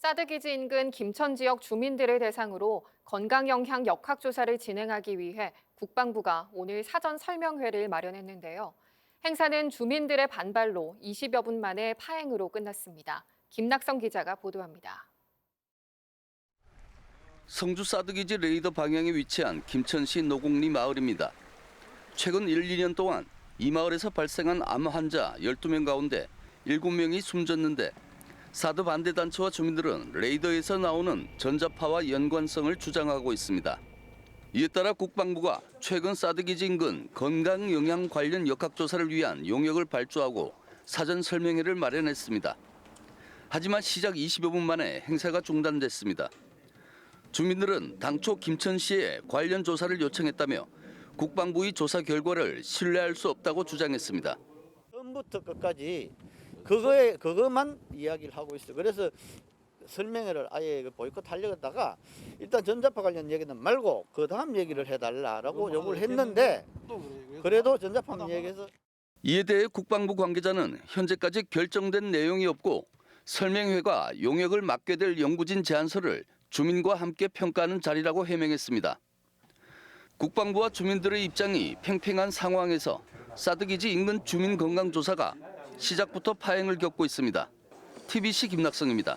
사드기지 인근 김천 지역 주민들을 대상으로 건강 영향 역학 조사를 진행하기 위해 국방부가 오늘 사전 설명회를 마련했는데요. 행사는 주민들의 반발로 20여 분 만에 파행으로 끝났습니다. 김낙성 기자가 보도합니다. 성주 사드기지 레이더 방향에 위치한 김천시 노곡리 마을입니다. 최근 1, 2년 동안 이 마을에서 발생한 암 환자 12명 가운데 7명이 숨졌는데 사드 반대 단체와 주민들은 레이더에서 나오는 전자파와 연관성을 주장하고 있습니다. 이에 따라 국방부가 최근 사드 기지 인근 건강 영향 관련 역학 조사를 위한 용역을 발주하고 사전 설명회를 마련했습니다. 하지만 시작 20여 분 만에 행사가 중단됐습니다. 주민들은 당초 김천 시에 관련 조사를 요청했다며 국방부의 조사 결과를 신뢰할 수 없다고 주장했습니다. 처음부터 끝까지 그거에 그것만 이야기를 하고 있어. 그래서 설명회를 아예 그 보이콧 하려고 다가 일단 전자파 관련 얘기는 말고 그 다음 얘기를 해달라라고 요구를 했는데 그래도 전자파만 얘기해서 이에 대해 국방부 관계자는 현재까지 결정된 내용이 없고 설명회가 용역을 맡게 될 연구진 제안서를 주민과 함께 평가하는 자리라고 해명했습니다. 국방부와 주민들의 입장이 팽팽한 상황에서 사드기지 인근 주민 건강 조사가 시작부터 파행을 겪고 있습니다. TBC 김낙성입니다.